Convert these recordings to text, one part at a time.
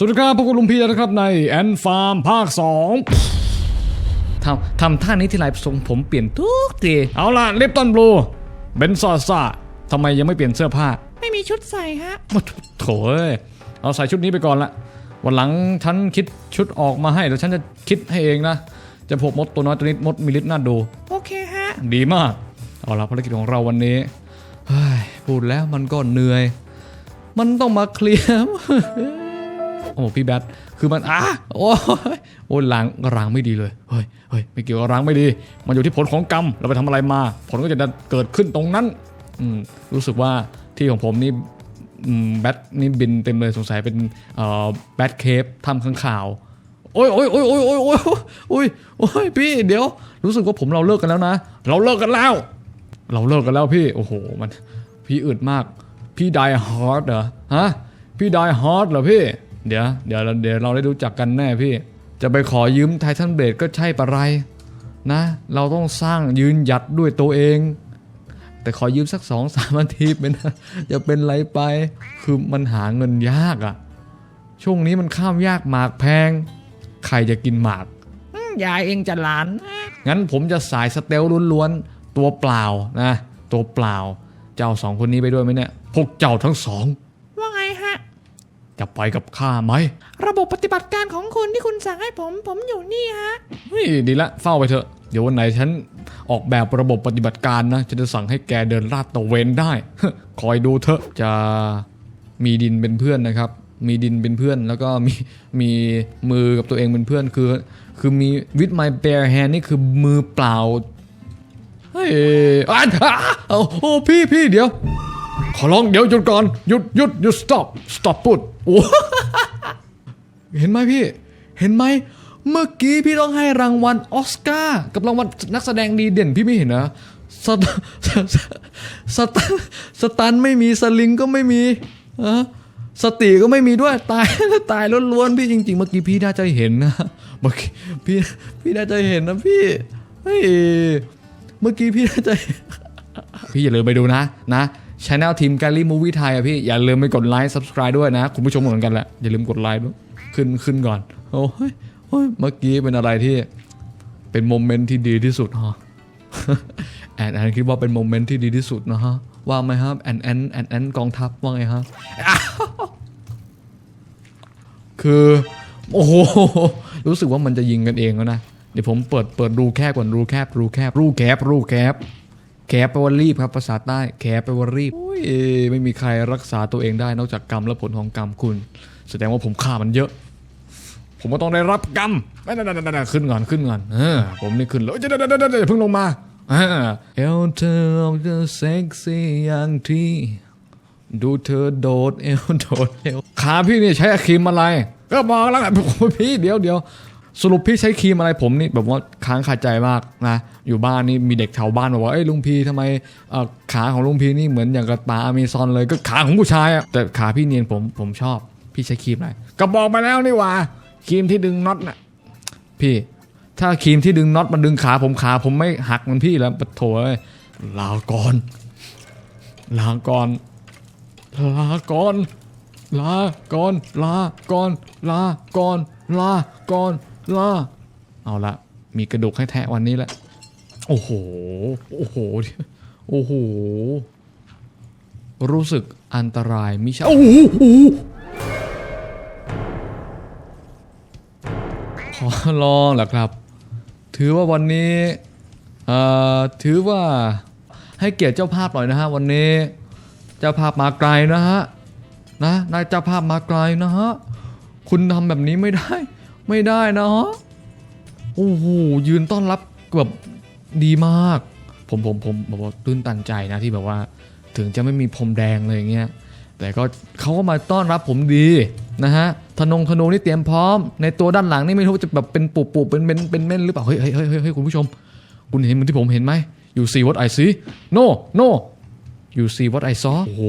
สวัสดีครับพวกคุณลุงพีนะครับในแอนฟาร์มภาคสองทำทำท่านี้ทีไรทรงผมเปลี่ยนทุกที เอาล่ะลิปตันบลูเบนซอซ่าทำไมยังไม่เปลี่ยนเสื้อผ้า ไม่มีชุดใส่ฮะมาโถเอ้ยเอาใส่ชุดนี้ไปก่อนละ วันหลังฉันคิดชุดออกมาให้เดี๋ยวฉันจะคิดให้เองนะ จะพบมดตัวน้อยตัวนี้มดมีฤทธิ์น่าดู โอเคฮะ ดีมาก เอาละภารกิจของเราวันนี้เฮ้ยพูดแล้วมันก็เหนื่อย มันต้องมาเคลียร์ โอ้พี่แบทคือมันอะโอ้ยโอ้ยล้างล้างไม่ดีเลยเฮ้ยเฮ้ยไม่เกี่ยวกับล้างไม่ดี มันอยู่ที่ผลของกรรมเราไปทำอะไรมา ผลก็จะเกิดขึ้นตรงนั้นอืมรู้สึกว่าที่ของผมนี่แบทนี่บินเต็มเลยสงสัยเป็นแบทเคฟทำข้างข่าวโอ้ยโอ้ยโอ้ยโอ้ยโอ้ยโอ้ยโอ้ยโอ้ยพี่เดี๋ยว รู้สึกว่าผมเราเลิกกันแล้วนะ เราเลิกกันแล้ว เราเลิกกันแล้วพี่โอ้โหมันพี่อึดมาก พี่ไดฮาร์ดเหรอฮะพี่ไดฮาร์ดเหรอพี่ เดี๋ยวเดี๋ยวเดี๋ยวเราได้รู้จักกันแน่พี่ จะไปขอยืมไททันเบดก็ใช่ปะไรนะ เราต้องสร้างยืนหยัดด้วยตัวเอง แต่ขอยืมสักสองสามนาทีเป็นจะเป็นไรไป คือมันหาเงินยากอะช่วงนี้มันข้ามยากหมากแพง ใครจะกินหมากยายเองจะหลาน งั้นผมจะสายสเตลล้วนๆตัวเปล่านะ ตัวเปล่า เจ้าสองคนนี้ไปด้วยไหมเนี่ย พวกเจ้าทั้งสองว่าไงฮะ จะไปกับข้าไหม ระบบปฏิบัติการของคุณที่คุณสั่งให้ผม ผมอยู่นี่ฮะ เฮ้ยดีละเฝ้าไปเถอะ เดี๋ยววันไหนฉันออกแบบระบบปฏิบัติการนะฉันจะสั่งให้แกเดินลาดตระเวนได้ คอยดูเถอะจะมีดินเป็นเพื่อนนะครับ มีดินเป็นเพื่อนแล้วก็มีมีมือกับตัวเองเป็นเพื่อนคือ คือมี with my bare hand นี่คือมือเปล่าเฮ้ยอะอะเอาโอ้พี่พี่เดี๋ยว ขอร้องเดี๋ยวหยุดก่อน หยุดหยุดหยุด stop stop พูดโอ้เห็นไหมพี่ เห็นไหม เมื่อกี้พี่ต้องให้รางวัลออสการ์กับรางวัลนักแสดงดีเด่นพี่ไม่เห็นนะสตสตสตันสตันไม่มีสลิงก็ไม่มีอะสติก็ไม่มีด้วยตายตายล้วนๆพี่จริง ๆ เมื่อกี้พี่น่าจะเห็นนะเมื่อกี้พี่พี่น่าจะเห็นนะพี่เฮ้ยเมื่อกี้พี่น่าจะพี่อย่าลืมไปดูนะนะ ช anel ทีมแกลลี่มูวี่ไทยอะพี่ อย่าลืมไปกดไลค์ subscribe ด้วยนะ คุณผู้ชมเหมือนกันแหละ อย่าลืมกดไลค์ด้วยขึ้นขึ้นก่อน โอ้ยโอ้ยเมื่อกี้เป็นอะไรที่เป็นโมเมนต์ที่ดีที่สุดฮะแอนแอนคิดว่าเป็นโมเมนต์ที่ดีที่สุดนะฮะ ว่าไหมครับแอนแอนแอนแอนกองทัพว่าไงฮะคือ โอ้โห รู้สึกว่ามันจะยิงกันเองแล้วนะ เดี๋ยวผมเปิดเปิดรูแคบก่อนรูแคบรูแคบรูแคบรูแคบ แคบแปลว่ารีบครับภาษาใต้แคบแปลว่ารีบโอ้ยไม่มีใครรักษาตัวเองได้นอกจากกรรมและผลของกรรมคุณ แสดงว่าผมฆ่ามันเยอะ ผมก็ต้องได้รับกรรมนั่นๆๆๆขึ้นก่อนขึ้นก่อนเออผมนี่ขึ้นแล้วเดี๋ยวๆๆๆๆเพิ่งลงมาอ่าเอลเธอออกจะเซ็กซี่อย่างที่ดูเธอโดดเอวโดดเอวขาพี่นี่ใช้ครีมอะไร ก็บอกแล้วไงพี่เดี๋ยวเดี๋ยว สรุปพี่ใช้ครีมอะไรผมนี่แบบว่าค้างคาใจมากนะ อยู่บ้านนี่มีเด็กแถวบ้านบอกว่าเอ้ยลุงพีทำไมเออขาของลุงพีนี่เหมือนอย่างกับปลาอเมซอนเลยก็ขาของผู้ชายอะแต่ขาพี่เนียนผมผมชอบ พี่ใช้ครีมอะไรก็บอกมาแล้วนี่ว่าครีมที่ดึงน็อตน่ะพี่ ถ้าครีมที่ดึงน็อตมันดึงขาผมขาผมไม่หักมันพี่แล้วปะโถยลาก่อนลาก่อนลาก่อนลาก่อนลาก่อนลาก่อนลาก่อน ลาเอาละมีกระดูกให้แทะวันนี้แหละโอ้โห โอ้โห โอ้โห รู้สึกอันตรายมิใช่โอ้โหโอ้โหขอลองแหละครับ ถือว่าวันนี้เอ่อถือว่าให้เกียรติเจ้าภาพหน่อยนะฮะวันนี้ เจ้าภาพมาไกลนะฮะนะนายเจ้าภาพมาไกลนะฮะ คุณทำแบบนี้ไม่ได้ ไม่ได้นะฮะโอ้โห ยืนต้อนรับแบบดีมาก ผมผมผมแบบว่าตื้นตันใจนะที่แบบว่า ถึงจะไม่มีพรมแดงเลยอย่างเงี้ย แต่ก็เขาก็มาต้อนรับผมดีนะฮะ ธนงธนูนี่เตรียมพร้อม ในตัวด้านหลังนี่ไม่รู้จะแบบเป็นปูปูเป็นเป็นเป็นเม่นหรือเปล่า เฮ้ยเฮ้ยเฮ้ยเฮ้ยคุณผู้ชม คุณเห็นเหมือนที่ผมเห็นไหม you see what I see no no you see what I saw โอ้โห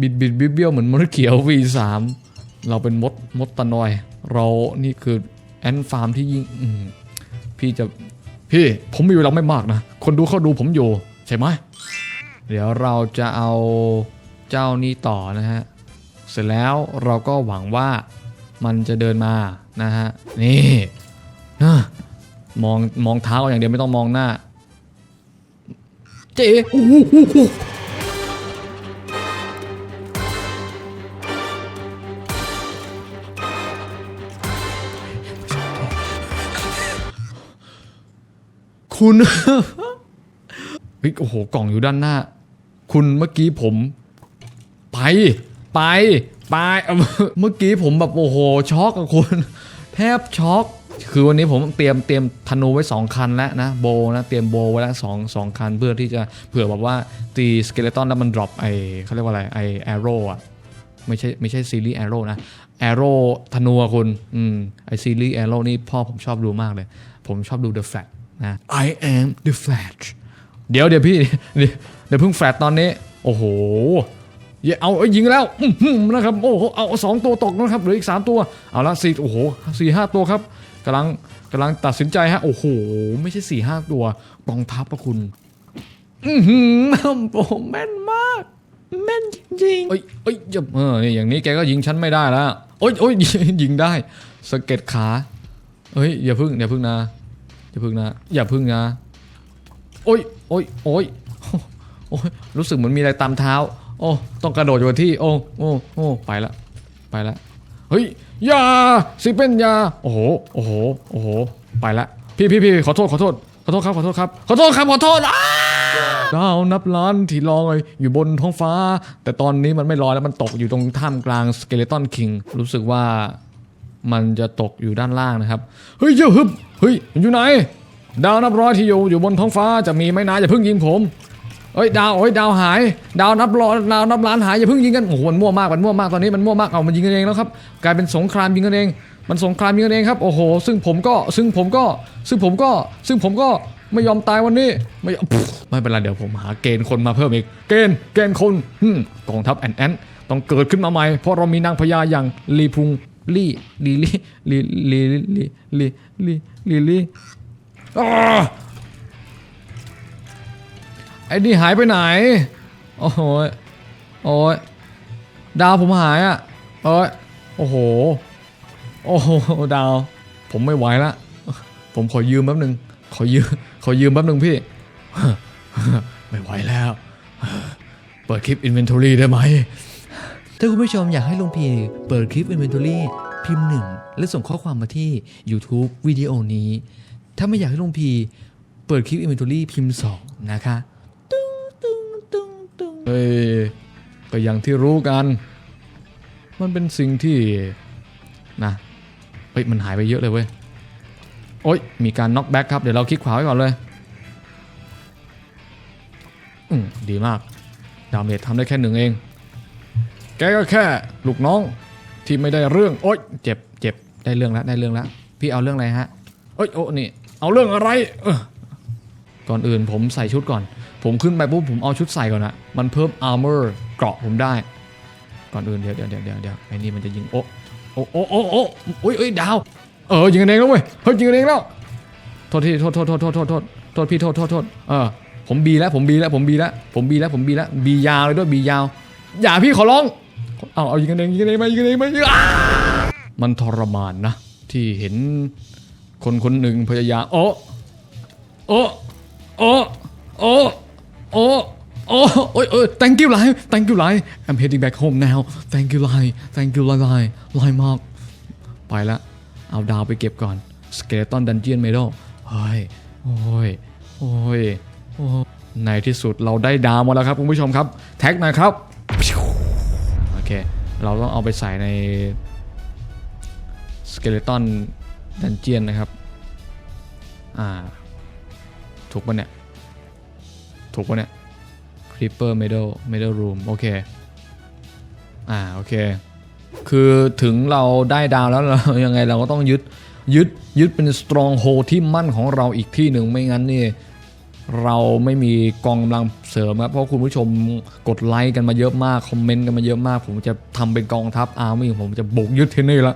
บิดบิดบิดเบี้ยวเหมือนมดเขียว V3 เราเป็นมดมดตะนอย เรานี่คือแอนฟาร์มที่ยิ่งพี่จะพี่ผมมีเวลาไม่มากนะ คนดูเขาดูผมอยู่ ใช่ไหมเดี๋ยวเราจะเอาเจ้านี่ต่อนะฮะ เสร็จแล้วเราก็หวังว่ามันจะเดินมานะฮะ นี่นะมองมองเท้าอย่างเดียวไม่ต้องมองหน้า เจ๊โอ้โห คุณ เฮ้ยโอ้โห กล่องอยู่ด้านหน้า คุณเมื่อกี้ผม ไป ไป ไป เมื่อกี้ผมแบบโอ้โห ช็อกอะคุณ แทบช็อกคือวันนี้ผมเตรียมเตรียมธนูไว้ 2 คันแล้วนะโบนะเตรียมโบไว้แล้วสองสองคันเพื่อที่จะเผื่อแบบว่าตีสเกเลตันแล้วมันดรอปไอเขาเรียกว่าอะไรไอแอโร่อะไม่ใช่ไม่ใช่ซีรีส์แอโร่นะแอโร่ธนูอะคุณอืมไอซีรีส์แอโร่นี่พ่อผมชอบดูมากเลย ผมชอบดู The Flash นะ I am the Flash เดี๋ยวเดี๋ยวพี่ เดี๋ยวเดี๋ยวเพิ่งแฟลตตอนนี้ โอ้โหอย่าเอาเอายิงแล้วอื้อหือนะครับโอ้โหเอาสองตัวตกนะครับเหลืออีกสามตัวเอาละสี่โอ้โหสี่ห้าตัวครับกำลังกำลังตัดสินใจฮะโอ้โห ไม่ใช่สี่ห้าตัวกองทัพอะคุณ อือหือโอ้โหแม่นมาก แม่นจริงๆเอ้ยเอ้ยอย่าเออนี่อย่างนี้แกก็ยิงฉันไม่ได้แล้วโอ้ยโอ้ยยิงได้สะเก็ดขาเฮ้ยอย่าพึ่งอย่าพึ่งนะ อย่าพึ่งนะ อย่าพึ่งนะ โอ้ยโอ้ยโอ้ยโอ้ยรู้สึกเหมือนมีอะไรตามเท้า โอ้ ต้องกระโดดอยู่กับที่ โอ้ โอ้ โอ้ ไปละ ไปละ เฮ้ยยาสิเป็นยา โอ้โห โอ้โห โอ้โห ไปละ พี่พี่พี่ขอโทษ ขอโทษ ขอโทษครับ ขอโทษครับ ขอโทษครับ ขอโทษดาวนับล้านที่ลอยอยู่บนท้องฟ้า แต่ตอนนี้มันไม่ลอยแล้วมันตกอยู่ตรงท่ามกลางสเกเลตันคิง รู้สึกว่ามันจะตกอยู่ด้านล่างนะครับ เฮ้ยเจ้าฮึบ เฮ้ยมันอยู่ไหน ดาวนับร้อยที่อยู่อยู่บนท้องฟ้าจะมีไหมนะอย่าเพิ่งยิงผมเอ้ยดาวเอ้ยดาวหาย ดาวนับร้อยดาวนับล้านหายอย่าเพิ่งยิงกันโอ้โหมันมั่วมากมันมั่วมากตอนนี้มันมั่วมากเอามันยิงกันเองแล้วครับกลายเป็นสงครามยิงกันเอง มันสงครามยิงกันเองครับโอ้โหซึ่งผมก็ซึ่งผมก็ซึ่งผมก็ซึ่งผมก็ไม่ยอมตายวันนี้ไม่ไม่เป็นไรเดี๋ยวผมหาเกณฑ์คนมาเพิ่มอีกเกณฑ์เกณฑ์คนหึ่มกองทัพแอนแอนต้องเกิดขึ้นมาใหม่เพราะเรามีนางพญาอย่างลีพุง ลี่ลีลี่ลีลีลีลีลีลีลีอ้าไอ้นี่หายไปไหน โอ้โหยโอ้ยดาวผมหายอะเอ้ยโอ้โห โอ้โห ดาว ผมไม่ไหวละ ผมขอยืมแป๊บหนึ่งขอยืม ขอยืมแป๊บหนึ่งพี่ ไม่ไหวแล้ว เปิดคลิป Inventory ได้ไหม ถ้าคุณผู้ชมอยากให้ลุงพีเปิดคลิป Inventory พิมพ์หนึ่งและส่งข้อความมาที่ YouTube วิดีโอนี้ ถ้าไม่อยากให้ลุงพีเปิดคลิป Inventory พิมพ์สองนะคะเฮ้ยก็อย่างที่รู้กัน มันเป็นสิ่งที่นะเฮ้ยมันหายไปเยอะเลยเว้ย โอ๊ย มีการน็อกแบ็กครับ เดี๋ยวเราคลิกขวาไว้ก่อนเลย อืมดีมาก ดาเมจทำได้แค่หนึ่งเอง กก็แค่ลูกน้องที่ไม่ได้เรื่อง โอ๊ยเจ็บเจ็บได้เรื่องแล้วได้เรื่องแล้วพี่เอาเรื่องอะไรฮะเอ้ยโอ้นี่ เอาเรื่องอะไรเออก่อนอื่นผมใส่ชุดก่อน ผมขึ้นไปปุ๊บผมเอาชุดใส่ก่อนนะมันเพิ่มอาร์เมอร์เกราะผมได้ ก่อนอื่นเดี๋ยวเดี๋ยวเดี๋ยวเดี๋ยวเดี๋ยวไอ้นี่มันจะยิงโอ้โอ้โอ้โอ้โอ้โอ้ยเอ้ยดาว เออยิงกันเองแล้วเว้ยเฮ้ยยิงกันเองแล้วโทษทีโทษโทษโทษโทษโทษโทษโทษพี่โทษโทษโทษเออผมบีแล้วผมบีแล้วผมบีแล้วผมบีแล้วผมบีแล้วบียาวเลยด้วยบียาว อย่าพี่ขอร้อง เอาเอายิงกันเองยิงกันเองมายิงกันเองมายิงอ้ามันทรมานนะ ที่เห็นคนคนหนึ่งพยายามโอ้โอ้โอ้โอ้โอ้โอ้โอ้ยเออ thank you ไล thank you ไล I'm heading back home now thank you ไล thank you ไลไลไลมาก ไปละ เอาดาวไปเก็บก่อน skeleton dungeon medal เฮ้ยโอ้ย โอ้ย โอ้ย ในที่สุดเราได้ดาวมาแล้วครับคุณผู้ชมครับ แท็กนะครับ เคเราต้องเอาไปใส่ใน skeleton dungeon นะครับ อ่า ถูกปะเนี่ย ถูกปะเนี่ย Creeper Middle Middle Room โอเค อ่า โอเค คือถึงเราได้ดาวแล้วเรายังไงเราก็ต้องยึดยึดยึดเป็น stronghold ที่มั่นของเราอีกที่หนึ่งไม่งั้นนี่ เราไม่มีกองกำลังเสริมครับเพราะคุณผู้ชมกดไลค์กันมาเยอะมาก คอมเมนต์กันมาเยอะมาก ผมจะทำเป็นกองทัพอาร์มี่ผมจะบุกยึดที่นี่ละ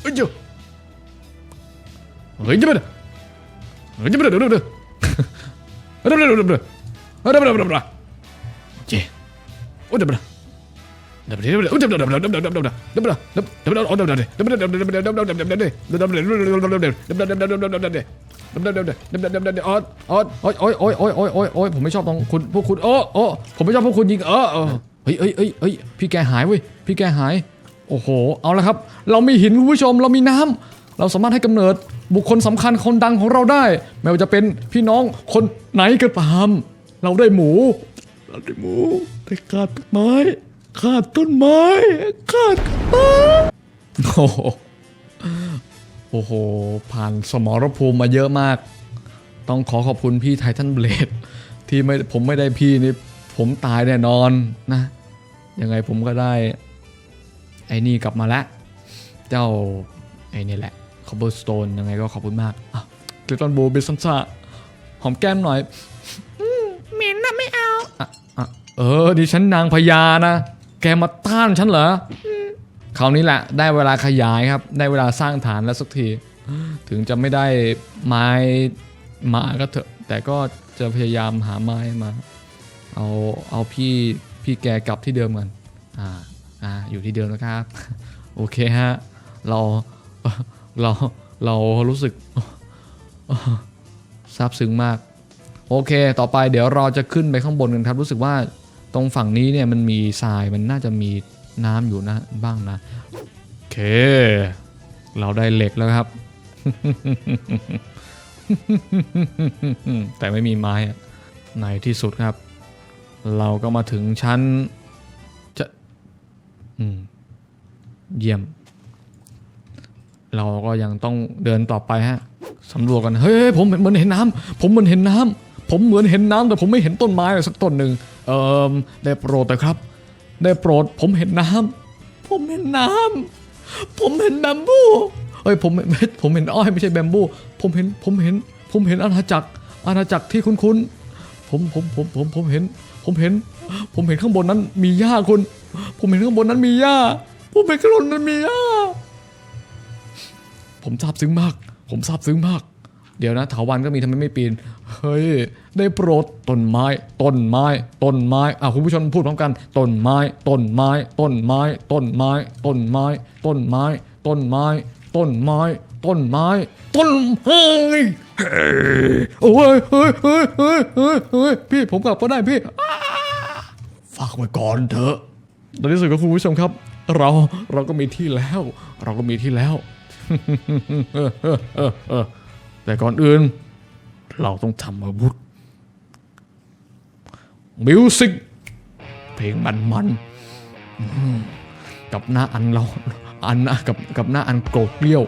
เฮ้ยเฮ้ยจะไปเฮ้ยจะไปเดี๋ยวเดี๋ยวเดี๋ยวเดี๋ยวเดี๋ยวเดี๋ยวเดี๋ยวเดี๋ยวเดี๋ยวเดี๋ยวเดี๋ยวเดี๋ยว ออดออดโอ๊ยโอ๊ยโอ๊ยโอ๊ยโอ๊ยโอ๊ยโอ๊ยผมไม่ชอบตรงคุณพวกคุณโอ้โอ้ผมไม่ชอบพวกคุณยิงเออเออเฮ้ยเฮ้ยเฮ้ยเฮ้ยพี่แกหายเว้ยพี่แกหาย โอ้โห เอาละครับ เรามีหินคุณผู้ชมเรามีน้ำ เราสามารถให้กำเนิดบุคคลสำคัญคนดังของเราได้ ไม่ว่าจะเป็นพี่น้องคนไหนก็ตาม เราได้หมู เราได้หมูได้กาดไม้ ขาดต้นไม้ขาดต้นโอ้โหโอ้โห ผ่านสมรภูมิมาเยอะมาก ต้องขอขอบคุณพี่ไททันเบลดที่ไม่ผมไม่ได้พี่นี่ผมตายแน่นอนนะ ยังไงผมก็ได้ ไอ้นี่กลับมาแล้วเจ้า ไอ้นี่แหละคอ b เบอร์สโตนยังไงก็ขอบคุณมากอะเกลตันโบเบสันซ่าหอมแก้มหน่อยเหม็นนะไม่เอาอะอะเออดิฉันนางพญานะ แกมาต้านฉันเหรอคราวนี้แหละได้เวลาขยายครับ ได้เวลาสร้างฐานแล้วสักที ถึงจะไม่ได้ไม้มาก็เถอะ แต่ก็จะพยายามหาไม้มา เอาเอาพี่พี่แกกลับที่เดิมกันอ่าอ่าอยู่ที่เดิมนะครับ โอเคฮะ เราเราเรารู้สึกซาบซึ้งมาก โอเค ต่อไปเดี๋ยวเราจะขึ้นไปข้างบนกันครับ รู้สึกว่า ตรงฝั่งนี้เนี่ยมันมีทรายมันน่าจะมีน้ำอยู่นะบ้างนะโอเค เราได้เหล็กแล้วครับ แต่ไม่มีไม้อะในที่สุดครับ เราก็มาถึงชั้นจะเยี่ยม เราก็ยังต้องเดินต่อไปฮะสำรวจกัน เฮ้ยผมเหมือนเห็นน้ำผมเหมือนเห็นน้ำ ผมเหมือนเห็นน้ำแต่ผมไม่เห็นต้นไม้เลยสักต้นหนึ่งเอ่อได้โปรดแต่ครับ ได้โปรดผมเห็นน้ำผมเห็นน้ำผมเห็นแบมบูเอ้ยผมไม่ผมเห็นอ้อยไม่ใช่แบมบู ผมเห็นผมเห็น ผมเห็นอาณาจักรอาณาจักรที่คุ้นๆผมผมผมผมผมเห็น ผมเห็น ผมเห็นข้างบนนั้นมีหญ้าคุณ ผมเห็นข้างบนนั้นมีหญ้าผมเห็นข้างบนนั้นมีหญ้าผมซาบซึ้งมาก ผมซาบซึ้งมาก เดี๋ยวนะถาวันก็มีทำไมไม่ปีน เฮ้ย ได้โปรดต้นไม้ต้นไม้ต้นไม้อะคุณผู้ชมพูดพร้อมกันต้นไม้ต้นไม้ต้นไม้ต้นไม้ต้นไม้ต้นไม้ต้นไม้ต้นไม้ต้นไม้ต้นเฮ้ยเฮ้ยโอ้ยเฮ้ยเฮ้ยเฮ้ยเฮ้ยเฮ้ยพี่ผมกลับก็ได้พี่ฝากไว้ก่อนเถอะในที่สุดก็คุณผู้ชมครับ เราเราก็มีที่แล้ว เราก็มีที่แล้ว แต่ก่อนอื่น เราต้องทำอาวุธ มิวสิกเพลงมันมันๆกับหน้าอันเราอันนะกับกับหน้าอันโกรธเกลี้ยว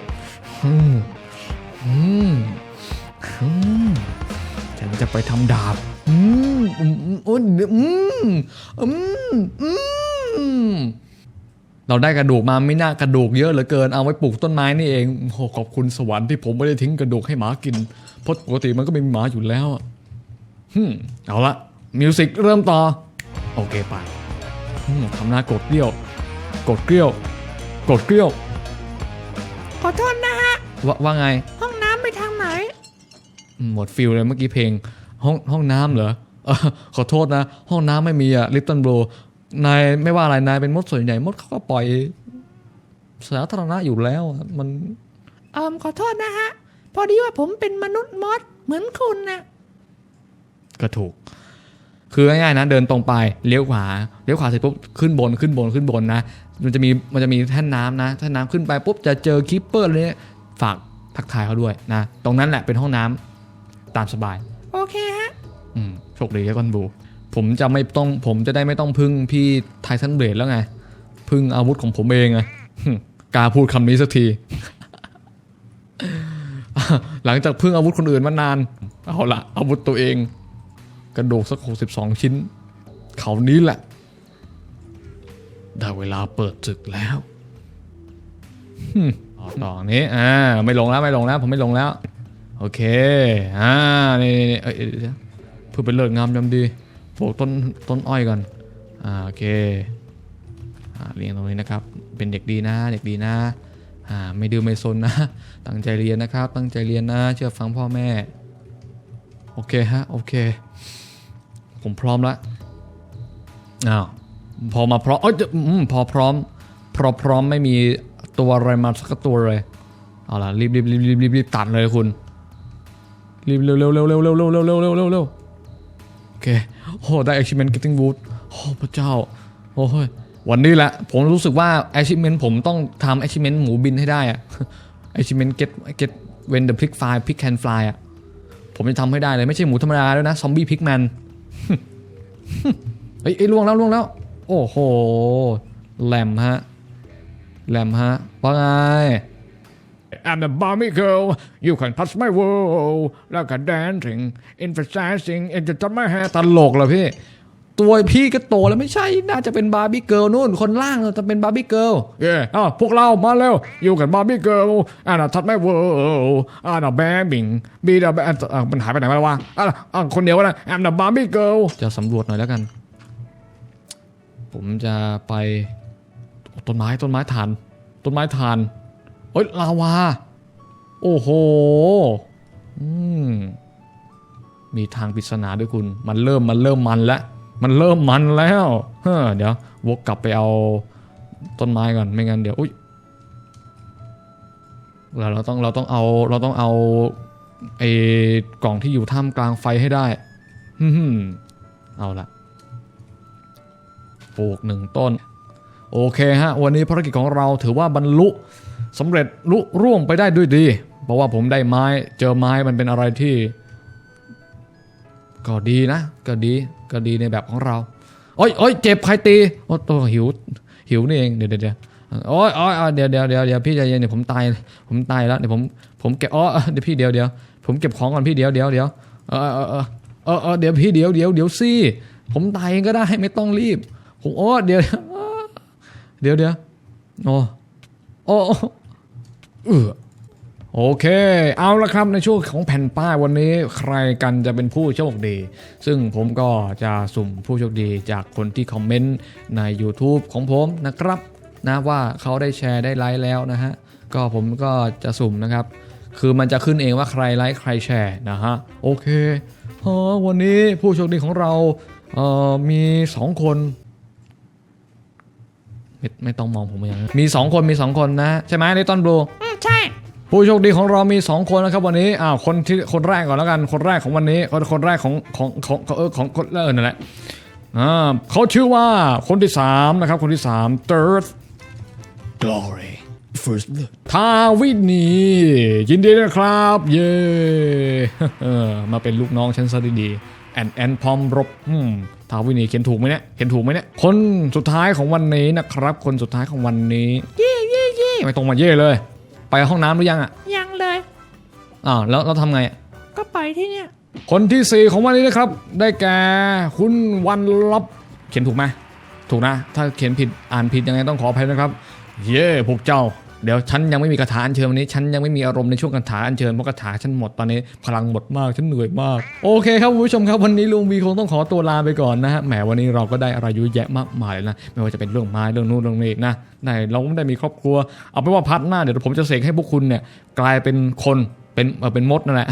ฉันจะไปทำดาบอืมอืมอืมอืมอืมเราได้กระดูกมาไม่น่ากระดูกเยอะเหลือเกินเอาไว้ปลูกต้นไม้นี่เองโอ้ขอบคุณสวรรค์ที่ผมไม่ได้ทิ้งกระดูกให้หมากินเพราะปกติมันก็ไม่มีหมาอยู่แล้วอะฮึมเอาละ มิวสิกเริ่มต่อ โอเคไปฮึมทำหน้ากดเกลี้ยว กดเกลี้ยว กดเกลี้ยว ขอโทษนะฮะ ว่าว่าไง ห้องน้ำไปทางไหนอืมหมดฟิลเลยเมื่อกี้เพลง ห้องห้องน้ำเหรอเออขอโทษนะ ห้องน้ำไม่มีอะลิตเติ้ลโบนายไม่ว่าอะไรนายเป็นมดส่วนใหญ่มดเขาก็ปล่อยสาธารณะอยู่แล้วอะมันเอิมขอโทษนะฮะ พอดีว่าผมเป็นมนุษย์มดเหมือนคุณนะก็ถูก คือง่ายๆนะเดินตรงไปเลี้ยวขวาเลี้ยวขวาเสร็จปุ๊บขึ้นบนขึ้นบนขึ้นบนนะ มันจะมีมันจะมีแท่นน้ำนะแท่นน้ำขึ้นไปปุ๊บจะเจอคิปเปอร์เลยฝากทักทายเขาด้วยนะ ตรงนั้นแหละเป็นห้องน้ำตามสบาย โอเคฮะอืมโชคดีแล้วกันบู ผมจะไม่ต้องผมจะได้ไม่ต้องพึ่งพี่ไททันเบรดแล้วไง พึ่งอาวุธของผมเองไงหึกล้าพูดคำนี้สักที หลังจากพึ่งอาวุธคนอื่นมานาน เอาละอาวุธตัวเอง กระดูกสักหกสิบสองชิ้น เขานี้แหละ ได้เวลาเปิดศึกแล้วต่อต่อนี้อ่าไม่ลงแล้วไม่ลงแล้วผมไม่ลงแล้ว โอเคอ่านี่นี่เอ้ยเพื่อเป็นเลิศงามยามดีปลูกต้นต้นอ้อยก่อนอ่าโอเคอ่าเรียงตรงนี้นะครับ เป็นเด็กดีนะเด็กดีนะอ่าไม่ดื้อไม่ซนนะ ตั้งใจเรียนนะครับ ตั้งใจเรียนนะ เชื่อฟังพ่อแม่ โอเคฮะ โอเค ผมพร้อมแล้วอ้าวพอมาพร้อมเอ้ยอืมพอพร้อม พอพร้อมไม่มีตัวอะไรมาสักตัวเลยเอาล่ะรีบรีบรีบรีบรีบรีบตัดเลยคุณรีบเร็วเร็วเร็วเร็วเร็วเร็วเร็วเร็วเร็วเร็วเร็วโอเคโอ้ได้ achievement getting wood โอ้พระเจ้าโอ้ยวันนี้แหละผมรู้สึกว่า achievement ผมต้องทำ achievement หมูบินให้ได้อะ achievement get get when the pig fly pig can fly อะผมจะทำให้ได้เลยไม่ใช่หมูธรรมดาด้วยนะ zombie pigman เฮ้ย เอ้ยล่วงแล้วล่วงแล้ว โอ้โห แหลมฮะ แหลมฮะ ว่าไง I'm a Barbie girl you can touch my world แล้วก็ dancing emphasizing into touch my hair ตลกเหรอพี่ ตัวพี่ก็โตแล้วไม่ใช่ น่าจะเป็นบาร์บี้เกิร์ลนู่น คนล่างน่าจะเป็นบาร์บี้เกิร์ลเย่อ้าวพวกเรามาเร็ว อยู่กับบาร์บี้เกิร์ลอ่าทัดไม่เวิร์อ่าน่ะแบมบิงบีดาแบอ่ามันหายไปไหนมาแล้ววะอ่าอ่าคนเดียวก็ได้แอมน่ะบาร์บี้เกิร์ลจะสำรวจหน่อยแล้วกัน ผมจะไปต้นไม้ต้นไม้ฐาน ต้นไม้ฐานเฮ้ยลาวา โอ้โหอืมมีทางปริศนาด้วยคุณ มันเริ่มมันเริ่มมันแล้ว มันเริ่มมันแล้วเฮ้อเดี๋ยววกกลับไปเอาต้นไม้ก่อนไม่งั้นเดี๋ยวอุ้ยเราเราต้องเราต้องเอาเราต้องเอาไอ้กล่องที่อยู่ท่ามกลางไฟให้ได้ฮึ่มเอาละปลูกหนึ่งต้น โอเคฮะ วันนี้ภารกิจของเราถือว่าบรรลุสำเร็จลุร่วงไปได้ด้วยดี เพราะว่าผมได้ไม้เจอไม้มันเป็นอะไรที่ ก็ดีนะ ก็ดีก็ดีในแบบของเราโอ้ยโอ้ยเจ็บใครตีโอ้ตัวหิวหิวนี่เองเดี๋ยวเดี๋ยวโอ้ยโอ้ยเดี๋ยวเดี๋ยวเดี๋ยวเดี๋ยวพี่ใจเย็นเดี๋ยวผมตายผมตายแล้วเดี๋ยวผมผมเก็บอ๋อเดี๋ยวพี่เดี๋ยวเดี๋ยวผมเก็บของก่อนพี่เดี๋ยวเดี๋ยวเดี๋ยวเออเออเออเออเออเดี๋ยวพี่เดี๋ยวเดี๋ยวเดี๋ยวสิผมตายเองก็ได้ไม่ต้องรีบผมโอ้เดี๋ยวเดี๋ยวเดี๋ยวโอ้โอ้เออ โอเค เอาละครับในช่วงของแผ่นป้ายวันนี้ใครกันจะเป็นผู้โชคดี ซึ่งผมก็จะสุ่มผู้โชคดีจากคนที่คอมเมนต์ใน YouTube ของผมนะครับนะว่าเขาได้แชร์ได้ไลค์แล้วนะฮะ ก็ผมก็จะสุ่มนะครับ คือมันจะขึ้นเองว่าใครไลค์ใครแชร์นะฮะ โอเคออวันนี้ผู้โชคดีของเราเอ่อมี 2 คนไม่ไม่ต้องมองผมอย่างนั้นมี 2 คนมี 2 คนนะ ใช่ไหมในต้นบลูใช่ ผู้โชคดีของเรามี 2 คนนะครับวันนี้อ้าวคนที่คนแรกก่อนแล้วกันคนแรกของวันนี้คนคนแรกของของของของเออของคนเออนั่นแหละอ่าเขาชื่อว่าคนที่3นะครับคนที่3 third glory first blood ทาวินียินดีนะครับ เย้เออมาเป็นลูกน้องฉันซะดีๆแอนแอนพร้อมรบอืมทาวินีเขียนถูกไหมเนี่ยเขียนถูกไหมเนี่ยคนสุดท้ายของวันนี้นะครับ คนสุดท้ายของวันนี้เย่เย่เย่ไม่ตรงมาเย่เลย ไปห้องน้ำหรือยังอะยังเลย อ้าวแล้วเราทำไงอะก็ไปที่เนี่ย คนที่4ของวันนี้นะครับ ได้แก่คุณวันลับเขียนถูกไหมถูกนะ ถ้าเขียนผิดอ่านผิดยังไงต้องขออภัยนะครับ เย่พวกเจ้า เดี๋ยวฉันยังไม่มีกระถาอันเชิญวันนี้ฉันยังไม่มีอารมณ์ในช่วงกระถาอันเชิญเพราะกระถาฉันหมดตอนนี้พลังหมดมากฉันเหนื่อยมาก โอเคครับคุณผู้ชมครับวันนี้ลุงวีคงต้องขอตัวลาไปก่อนนะฮะแหมวันนี้เราก็ได้อะไรเยอะแยะมากมายเลยนะไม่ว่าจะเป็นเรื่องไม้เรื่องนู่นเรื่องนี้นะได้เราไม่ได้มีครอบครัว เอาเป็นว่าพัดหน้าเดี๋ยวผมจะเสกให้พวกคุณเนี่ยกลายเป็นคน เป็นเออเป็นมดนั่นแหละ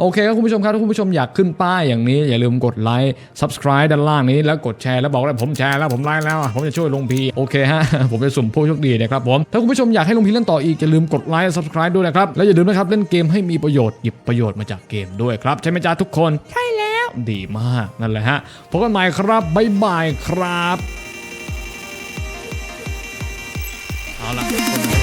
โอเคครับคุณผู้ชมครับถ้าคุณผู้ชมอยากขึ้นป้ายอย่างนี้ อย่าลืมกดไลค์ subscribe ด้านล่างนี้แล้วกดแชร์แล้วบอกว่าผมแชร์แล้วผมไลค์แล้วอะผมจะช่วยลงพีโอเคฮะ ผมจะสุ่มผู้โชคดีนะครับผม ถ้าคุณผู้ชมอยากให้ลงพีเล่นต่ออีก อย่าลืมกดไลค์ subscribe ด้วยนะครับ แล้วอย่าลืมนะครับ เล่นเกมให้มีประโยชน์หยิบประโยชน์มาจากเกมด้วยครับ ใช่ไหมจ๊ะทุกคนใช่แล้วดีมากนั่นแหละฮะพบกันใหม่ครับบ๊ายบายครับเอาละ